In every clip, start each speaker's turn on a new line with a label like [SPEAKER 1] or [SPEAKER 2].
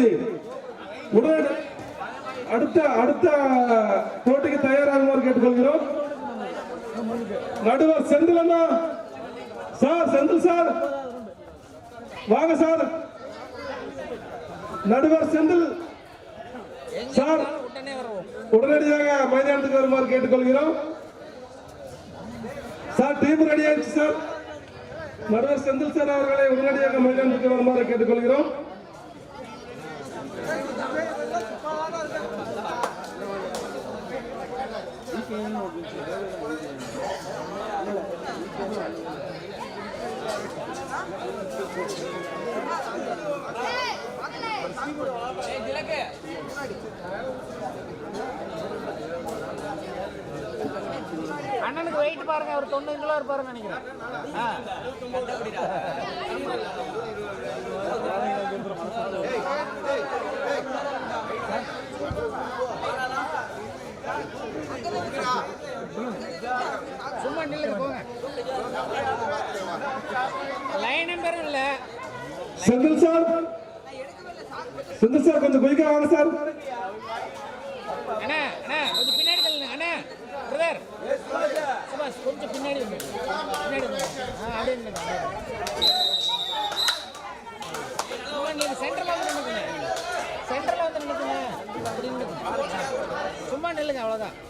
[SPEAKER 1] பரமத்தி உடனே அடுத்த அடுத்த போட்டிக்கு தயாராகுமாறு கேட்டுக்கொள்கிறோம். நடுவர் செந்தில் அண்ணா. Sir Senthil sir. வாங்க சார். நடுவர் செந்தில். சார் உடனடியாக மைதானத்துக்கு வருமாறு கேட்டுக்கொள்கிறோம். சார் டீம் ரெடி ஆயிடுச்சு சார். நடுவர் செந்தில் சார் அவர்களை உடனடியாக மைதானத்துக்கு வருமாறு கேட்டுக்கொள்கிறோம்.
[SPEAKER 2] அண்ணனுக்கு வெயிட் பாருங்க அவர் தொண்ணூறு கிலோ இருப்பாருன்னு நினைக்கிறேன் ஆ. சும்மா நில்லுங்க போங்க லைன் நம்பரும் இல்லை.
[SPEAKER 1] செந்தில் சார். செந்தில் சார் கொஞ்சம் குயிக்கா வாங்க சார்.
[SPEAKER 2] அண்ணா அண்ணா கொஞ்சம் பின்னாடி தள்ளுங்க. அண்ணா பிரதர் சுபாஷ் கொஞ்சம் பின்னாடி பின்னாடி ஆ அப்படியே நில்லுங்க, அப்படியே சும்மா நீங்க சென்டர்ல வந்து நின்னுக்குங்க சென்டர்ல வந்து நின்னுக்குங்க அப்படி நின்னுக்குங்க சும்மா நில்லுங்க அவ்வளவுதான். நீ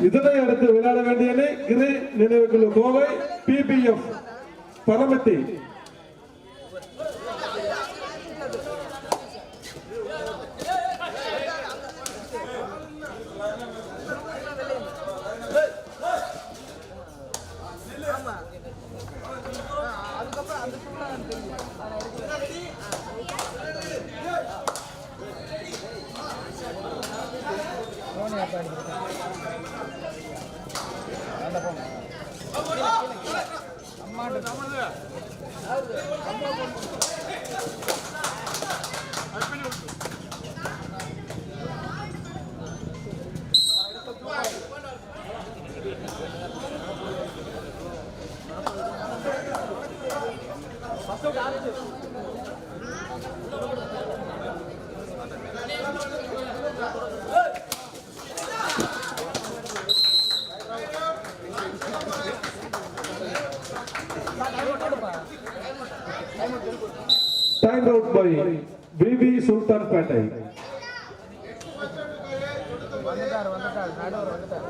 [SPEAKER 1] இதனை அடுத்து விளையாட வேண்டிய அணி கிரி நினைவுக்குழு கோவை பிபிஎஃப் பரமத்தி
[SPEAKER 2] அடிக்கிறேன் அந்த ஃபோன் அம்மாட்ட
[SPEAKER 1] டைம் அவுட் பை பிபி சுல்தான் பேட்டை
[SPEAKER 2] வந்துட்டார் வந்துட்டார் நடுவர் வந்துட்டார்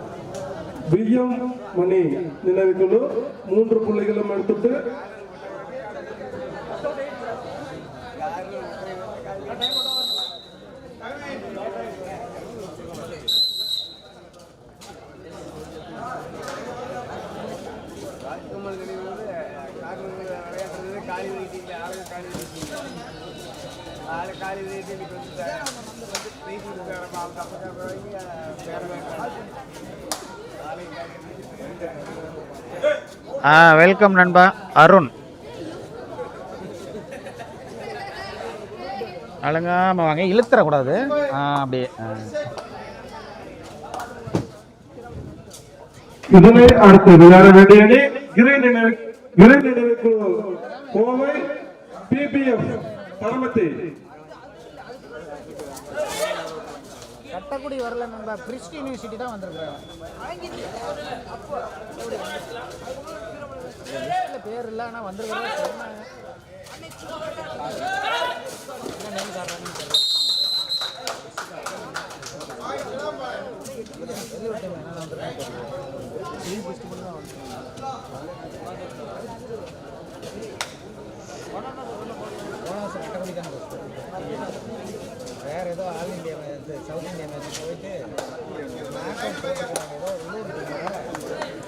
[SPEAKER 1] விஎம் மணி நினைவுக்குழு மூன்று புள்ளிகளும் எடுத்துட்டு
[SPEAKER 3] காட்டுமல் நினைவு காரணங்கள் விளையாடுறது காலி வைட்டீங்க ஆளுங்க காலி வைட்டீங்க ஆளு காலி வைட்டு இன்னைக்கு வந்துட்டாங்க வந்து பேசி கொடுக்குறாங்க அவங்க அப்பா வைங்க வேற வேற
[SPEAKER 2] ஆ வெல்கம் நண்பா. அருண். அழகாம வாங்க. இழுத்துறக்கூடாது. ஆ அப்படியே.
[SPEAKER 1] இதனை அடுத்து விளையாட வேண்டிய அணி. கிரி நினைவு கிரி கோவை பிபிஎஃப் பரமத்தி
[SPEAKER 2] கட்டக்குடி வரல நண்பா. கிறிஸ்டி யூனிவர்சிட்டி தான் வந்திருக்கிறேன் லிஸ்ட்ல பேர் இல்லை ஆனால் வந்திருக்கிறேன் என்ன name காட்டுறாங்கன்னு வேறு வேற ஏதோ all India south India match போயிட்டு ஏதோ உள்ளூர்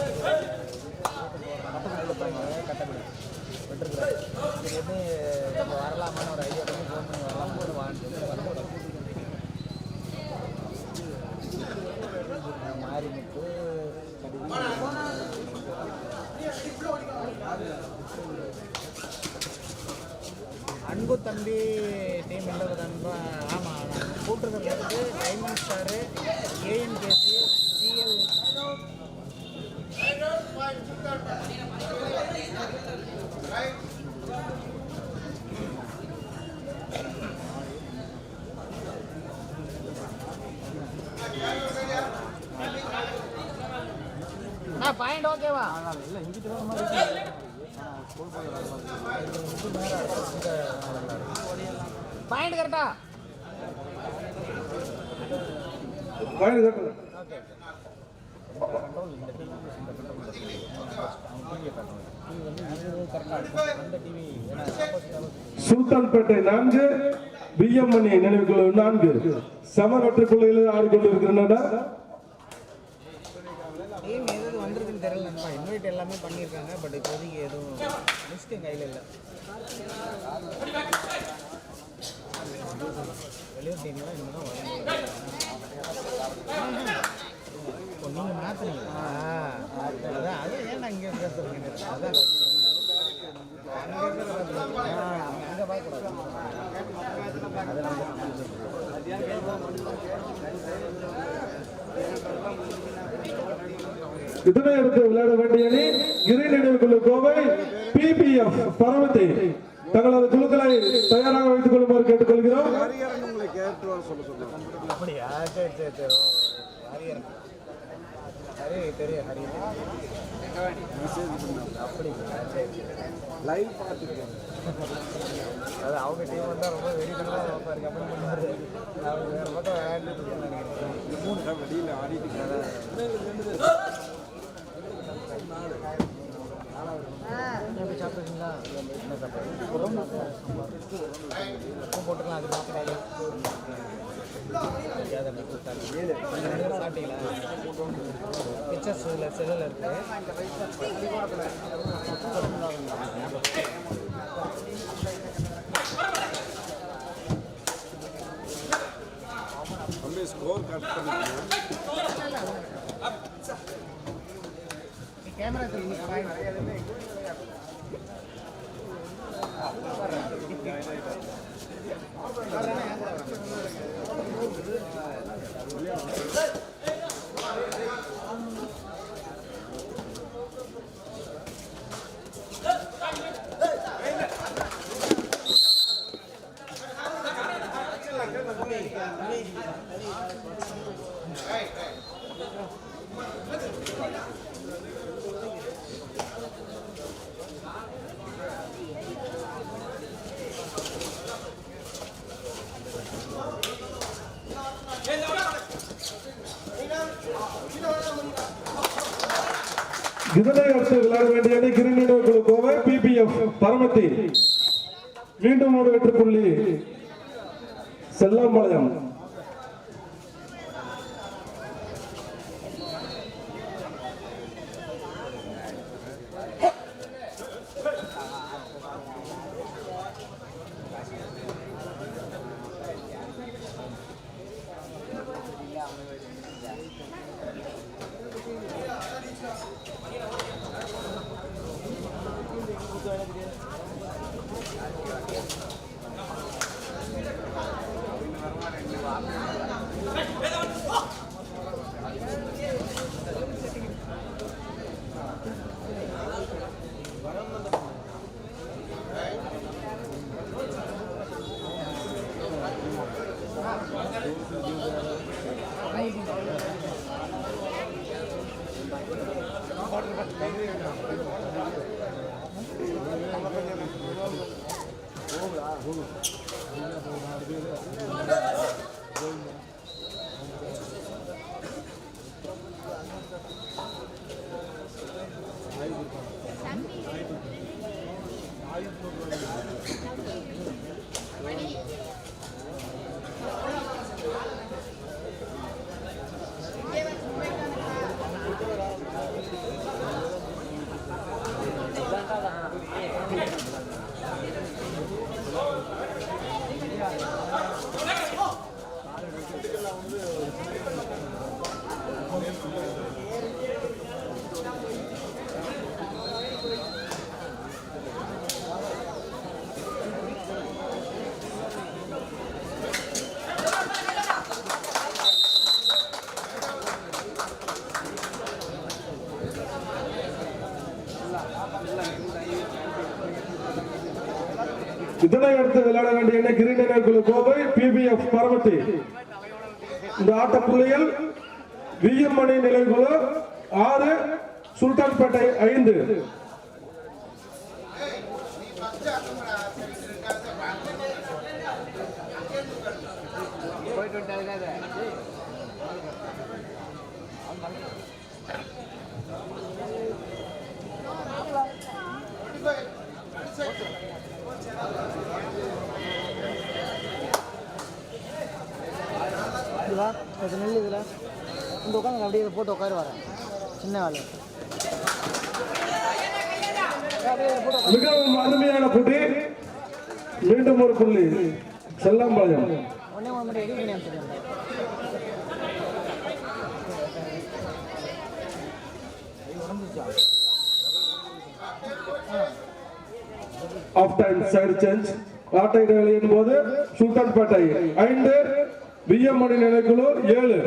[SPEAKER 2] தம்பி டீம் இல்லவர் அன்பா ஆமாம் கூட்டுறதுல இருந்து diamond star ANKC CL Anna point ஓகேவா இல்லை இங்கிட்டு வர மாதிரி பாயிண்ட் கரெக்டா
[SPEAKER 1] பாயிண்ட் கட்டணும்
[SPEAKER 2] ஓகே கண்ட்ரோல் இந்த டிவி இந்த கண்ட்ரோல் டிவியை காட்டணும் டிவி வந்து இது கரெக்டாக இருக்கும் அந்த டிவி ஏன்னா ஆப்போசிட்
[SPEAKER 1] சுல்தான்பேட்டை நான்கு பிஎம் மணி நினைவுக்குழு நான்கு. சம வெற்றி புள்ளிகளில் ஆடிக்கொண்டிருக்கின்றன.
[SPEAKER 2] டீம் எது எது வந்திருக்குன்னு தெரியல நண்பா. இன்வைட் எல்லாமே பண்ணியிருக்காங்க பட் இப்போதைக்கு எதுவும் லிஸ்ட் என் கையில் இல்லை. வெளியூர் டீம்லாம் இனிமேல் வரும் நீங்கள் மாற்றுறீங்களா அதான் அது ஏன் நான் இங்கே அதான் அங்கே
[SPEAKER 1] இதனை விளையாட வேண்டிய அணி இறை நினைவுக்குழு கோவை பிபிஎஃப் பரமத்தி. தங்களது குழுக்களை தயாராக வைத்துக் கொள்ளுமாறு கேட்டுக்கொள்கிறோம்.
[SPEAKER 3] லைவ் பார்த்துருக்கேன்
[SPEAKER 2] அது அவங்க டீம் வந்தால் ரொம்ப வெறித்தனமாக பார்ப்பாரு கமெண்ட் பண்ணுவார். அவங்க வேறு பக்கம் விளையாண்டுட்டு இருக்காங்க
[SPEAKER 3] மூணு வெளியில் ஆடிட்டு
[SPEAKER 2] எப்படி சாப்பிட்றீங்களா என்ன சாப்பாடு உப்பு போட்டுக்கலாம் அது சாப்பிடாது தெரியாத அப்படி கொடுத்தாங்க சாப்பிட்டீங்களா பிக்சர்ஸ் செல்லில் இருக்கு
[SPEAKER 3] தம்பி ஸ்கோர் கட் பண்ணிக்கலாம்
[SPEAKER 2] 五六七
[SPEAKER 1] இதனை அடுத்து விளையாட வேண்டிய அணி இறை நினைவுக்குழு கோவை பிபிஎஃப் பரமத்தி. மீண்டும் ஒரு வெற்றி புள்ளி. செல்லம்பாளையம். குழு கோவை பிபிஎஃப் பரமத்தி இந்த ஆட்ட புள்ளியில் விஎம் மணி நிலைக்குழு ஆறு சுல்தான்பேட்டை ஐந்து.
[SPEAKER 2] இது நெல் இதில். இந்த உட்காந்து அப்படியே இதை போட்டு உட்காரு வரேன் சின்ன உட்காரு.
[SPEAKER 1] மிகவும் அருமையான போட்டி மீண்டும் ஒரு புள்ளி. செல்லம்பாளையம்.
[SPEAKER 2] உடனே ஒன்று மட்டும் எடிட் பண்ணி
[SPEAKER 1] ஆஃப் டைம் சைடு சேஞ்ச் ஆட்ட போது சுல்தான்பேட்டை ஐந்து. விஎம் மணி நிலைக்குழு ஏழு.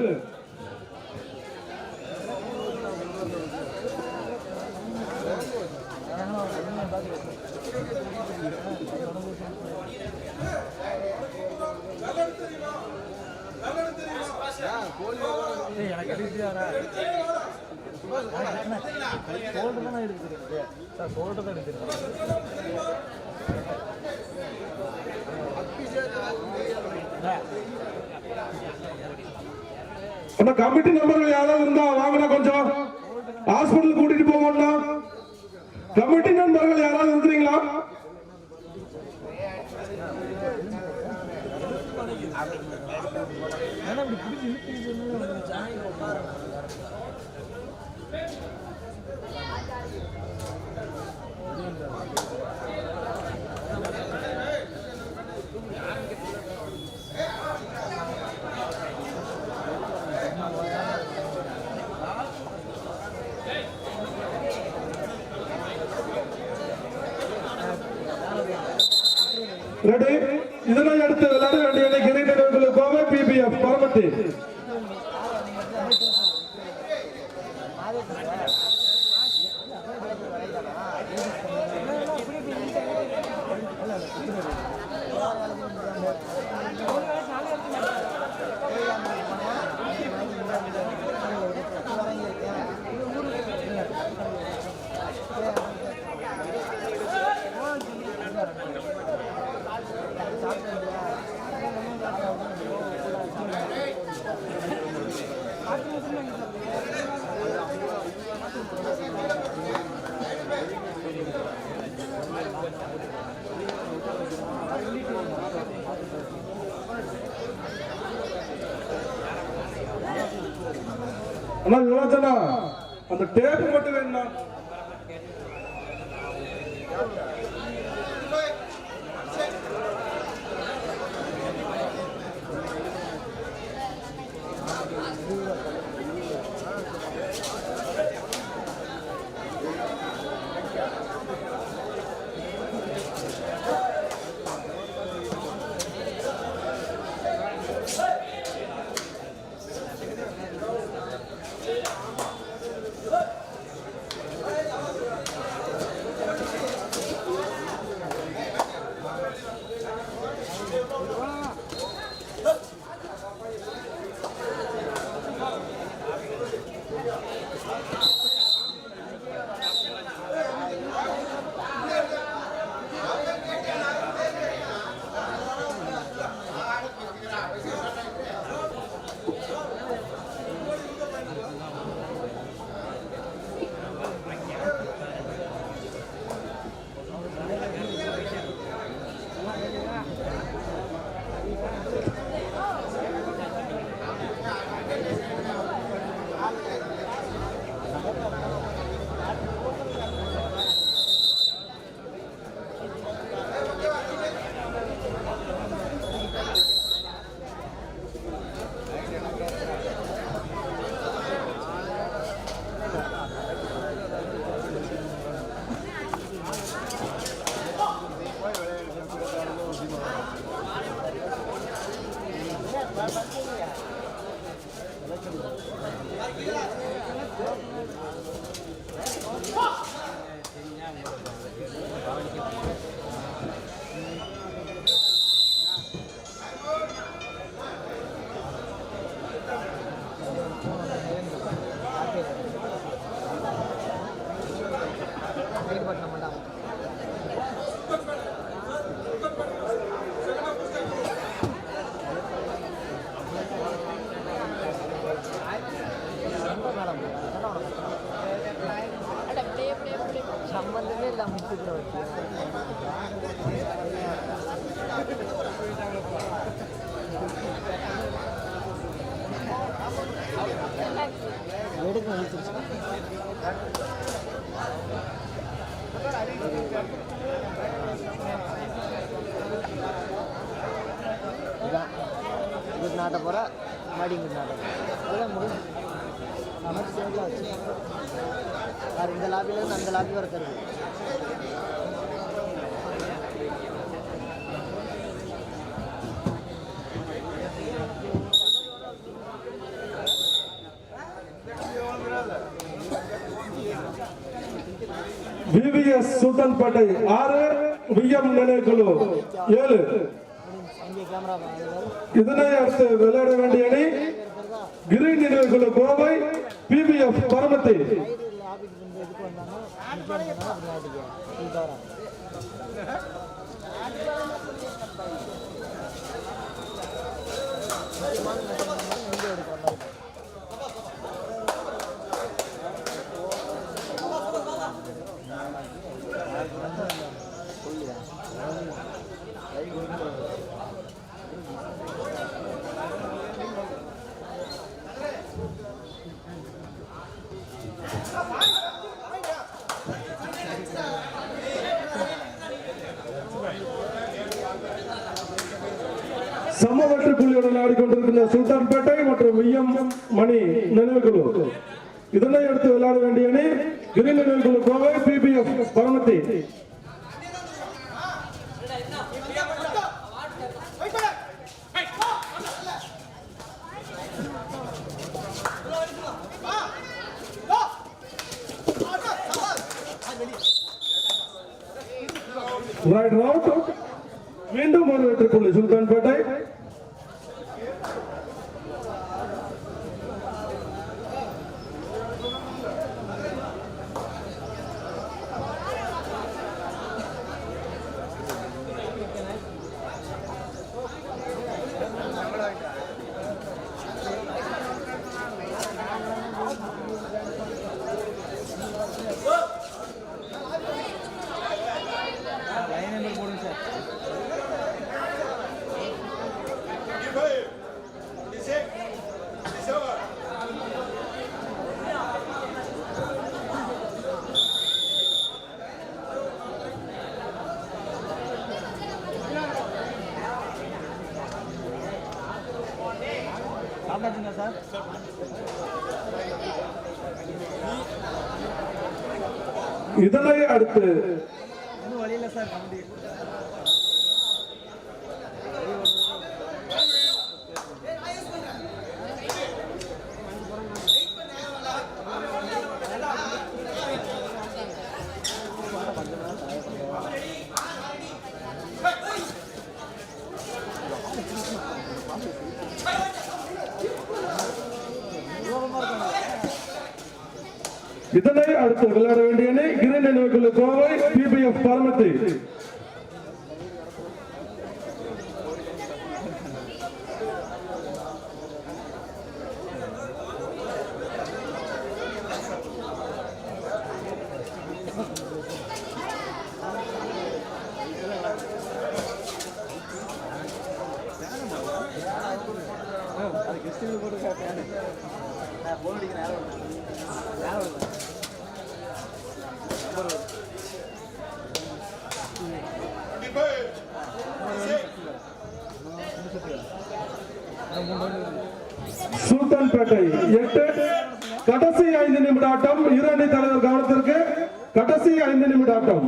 [SPEAKER 2] கோல்டு தான் எடுத்துருக்கேன் சார்
[SPEAKER 1] அந்த கமிட்டி நம்பர்கள் யாராவது இருந்தா வாங்கினா கொஞ்சம். ஹாஸ்பிட்டல் கூட்டிட்டு போவோம்னா கமிட்டி நண்பர்கள் யாராவது இருக்கிறீங்களா?
[SPEAKER 2] ஏன்னா இப்படி இழுத்து
[SPEAKER 1] ரெடி இதனை அடுத்து விளையாட வேண்டிய கிரீன் கோவை பிபிஎஃப் பரமத்தி அண்ணா யுவராஜனா அந்த டேப் மட்டும் வேணும்னா
[SPEAKER 2] சம்பந்தமே இல்லை முத்துக்கிற எடுக்க வச்சிருச்சு இதான். இங்கிட்டு நாட்ட போகிற மறுபடியும் இங்கிட்டு நாட்ட போகிறேன் அதுதான் முடியும் நமக்கு சேர்ந்து வச்சு வேறு இந்த லாபிலேருந்து அந்த லாபி வர தருது
[SPEAKER 1] விவிஎஸ் சுல்தான்பேட்டை ஆறு விஎம் நிலைக்குழு ஏழு. இதனை அடுத்து விளையாட வேண்டிய அணி கிரீன் நிலைக்குழு கோவை பிபிஎஃப் பரமத்தி.
[SPEAKER 2] லாபிக்கு இந்த
[SPEAKER 1] ஆடிக்கொண்டிருக்கின்ற சுல்தான்பேட்டை மற்றும் விஎம் மணி நினைவுக்குழு. இதனை அடுத்து விளையாட வேண்டிய அணி கிரீன் நினைவுக்குழு கோவை பிபிஎஃப் பரமத்தி. ரைட் ரவுட் மீண்டும் ஒரு வெற்றி புள்ளி சுல்தான்பேட்டை. இதனை அடுத்து
[SPEAKER 3] இன்னும் வழி இல்லை சார் கம்பி
[SPEAKER 1] இதனை அடுத்து விளையாட வேண்டிய அணி கிரீன் கோவை பிபிஎஃப் பரமத்தி
[SPEAKER 3] அது கெஸ்ட் போட்டு நான் போன் அடிக்கிறேன் யாரும் யாரும்
[SPEAKER 1] சுல்தான்பேட்டை எட்டு கடைசி ஐந்து நிமிட ஆட்டம் இரு அணி தலைவர் கவனத்திற்கு கடைசி ஐந்து நிமிட ஆட்டம்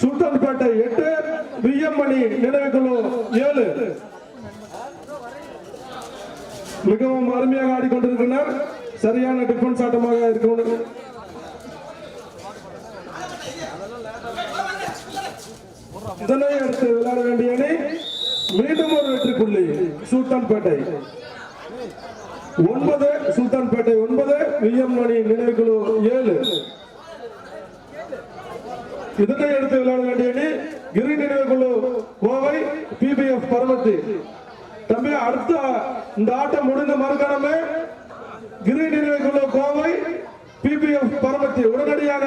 [SPEAKER 1] சுல்தான்பேட்டை எட்டு விஎம் மணி நினைவுக்குழு ஏழு. மிகவும் அருமையாக ஆடிக்கொண்டிருக்கின்றனர் சரியான டிஃபன்ஸ் ஆட்டமாக இருக்கிறது இதனை அடுத்து விளையாட வேண்டிய அணி மீண்டும் ஒரு வெற்றி புள்ளி சுல்தான்பேட்டை. ஒன்பது சுல்தான்பேட்டை ஒன்பது விஎம் மணி நினைவுக்குழு ஏழு. இதனை எடுத்து விளையாட வேண்டிய அணி கிரி நினைவுக்குழு கோவை பிபிஎஃப் பரமத்தி தம்பி அடுத்த இந்த ஆட்டம் முடிந்த மறுக்கணமே கிரி நினைவுக்குழு கோவை பிபிஎஃப் பரமத்தி உடனடியாக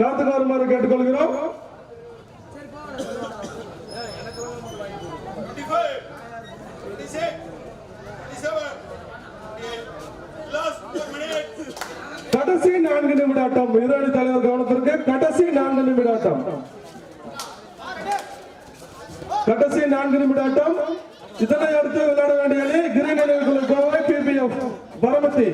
[SPEAKER 1] காத்துக்கு வருமாறு கேட்டுக்கொள்கிறோம். கடைசி நான்கு நிமிட ஆட்டம் தலைவர் கவனத்திற்கு கடைசி நான்கு நிமிட ஆட்டம் கடைசி நான்கு நிமிட ஆட்டம் இதனை அடுத்து விளையாட வேண்டிய அணி கிரி கோவை பிபிஎஃப் பரமத்தி.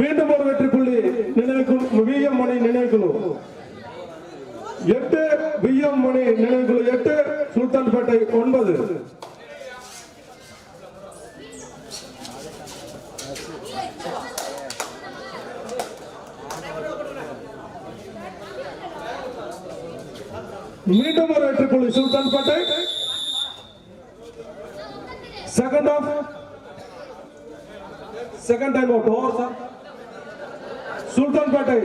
[SPEAKER 1] மீண்டும் ஒரு வெற்றி புள்ளி நினைவுக்குழு விஎம் மணி நினைவுக்குழு எட்டு விஎம் மணி நினைவுக்குழு எட்டு சுல்தான்பேட்டை ஒன்பது. மீண்டும் ஒரு வெற்றி புள்ளி Sultanpettai second half second time out over sir Sultanpettai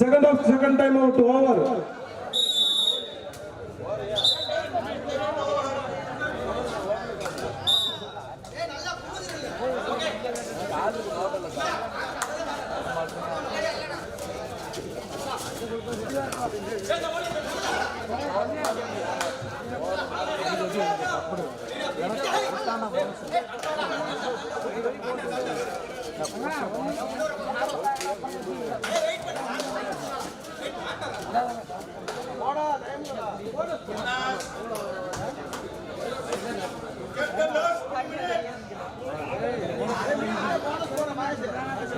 [SPEAKER 1] second half second time out over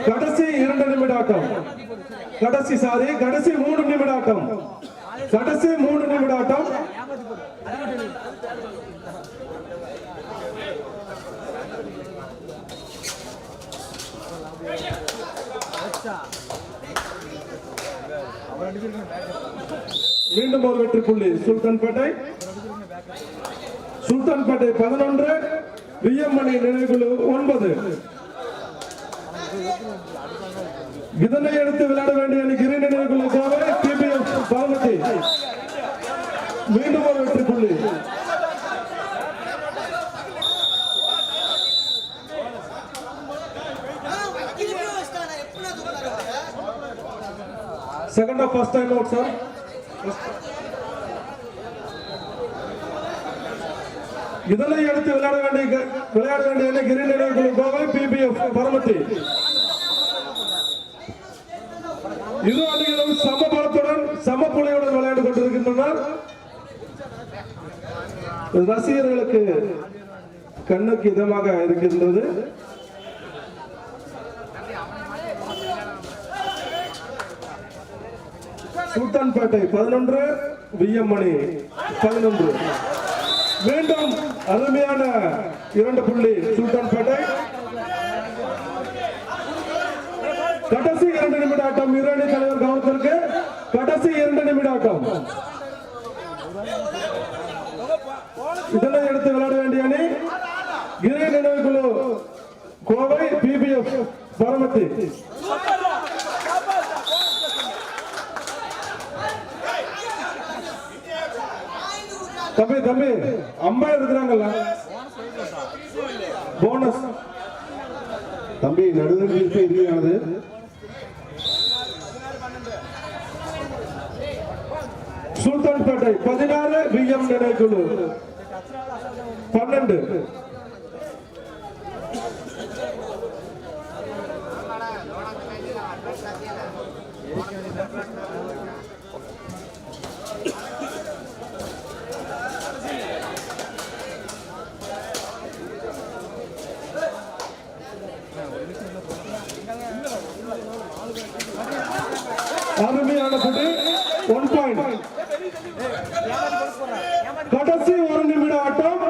[SPEAKER 1] கடைசி இரண்டு நிமிட ஆட்டம் கடைசி சாரி கடைசி மூணு நிமிட ஆட்டம் கடைசி மூணு நிமிட ஆட்டம் மீண்டும் ஒரு வெற்றி புள்ளி. சுல்தான்பேட்டை. சுல்தான்பேட்டை பதினொன்று விஎம்மணி நினைவுக்குழு ஒன்பது. இதனை எடுத்து விளையாட வேண்டிய அணி கிரி நினைவுக்குழு கோவை டிபிஎஃப் பாலமட்டி மீண்டும் ஒரு வெற்றி புள்ளி second half first time out sir இதனை எடுத்து விளையாட வேண்டிய விளையாட வேண்டிய அணி கிரி நினைவுக்குழு கோவை பிபிஎஃப் பரமத்தி இரு அணிகளும் சம பலத்துடன் சம புலையுடன் விளையாண்டு கொண்டிருக்கின்றனர் ரசிகர்களுக்கு கண்ணுக்கு இதமாக இருக்கின்றது. சுல்தான்பேட்டை பதினொன்று விஎம் மணி பதினொன்று. மீண்டும் அருமையான இரண்டு புள்ளி சுல்தான்பேட்டை கடைசி இரண்டு இரு அணி தலைவர் கவனத்திற்கு கடைசி இரண்டு நிமிட ஆட்டம் இதனை எடுத்து விளையாட வேண்டிய அணி கிரிய நினைவுக்குழு கோவை பிபிஎஃப் பரமத்தி. தம்பி தம்பி அம்மா இருக்கிறாங்கல்ல. போனஸ் தம்பி நடுவர் தீர்ப்பு இறுதியானது சுல்தான்பேட்டை பதினாறு விஎம் நினைக்குழு. பன்னெண்டு. அருமையான புடி ஒன் பாயிண்ட் கடைசி ஒரு நிமிட ஆட்டம்.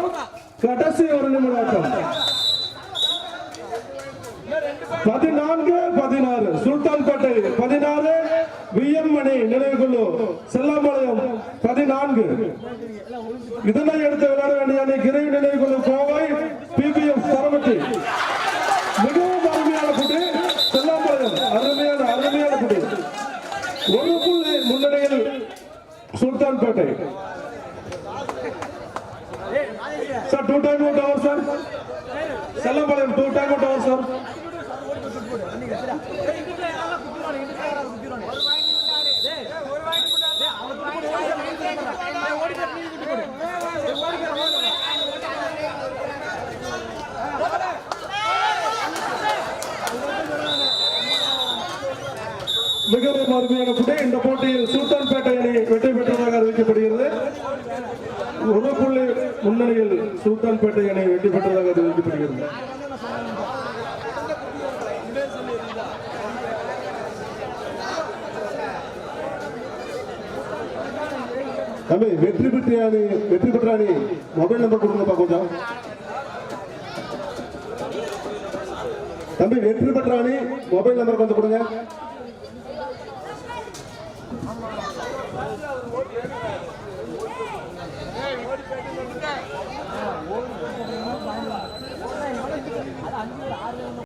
[SPEAKER 1] கடைசி ஒரு நிமிட ஆட்டம். பதினான்கு பதினாறு. சுல்தான்பேட்டை பதினாறு விஎம் மணி நினைவுக்குழு செல்லாம்பாளையம் பதினான்கு. இதனை எடுத்து விளையாட வேண்டிய அணி கிரை நினைவுக்குழு கோவை பிபிஎஃப் தரமட்டி மிகவும் sir two time out over sir Chellampalayam two time out over sir மிகவும் அருமையான புடி இந்த போட்டியில் சுல்தான்பேட்டை அணி வெற்றி பெற்றதாக அறிவிக்கப்படுகிறது. ஒரு புள்ளி முன்னணியில் சுல்தான்பேட்டை அணி வெற்றி பெற்றதாக அறிவிக்கப்படுகிறது.
[SPEAKER 4] தம்பி வெற்றி பெற்ற அணி வெற்றி பெற்ற அணி மொபைல் நம்பர் கொடுங்கப்பா கொஞ்சம். தம்பி வெற்றி பெற்ற அணி மொபைல் நம்பர் கொஞ்சம் கொடுங்க.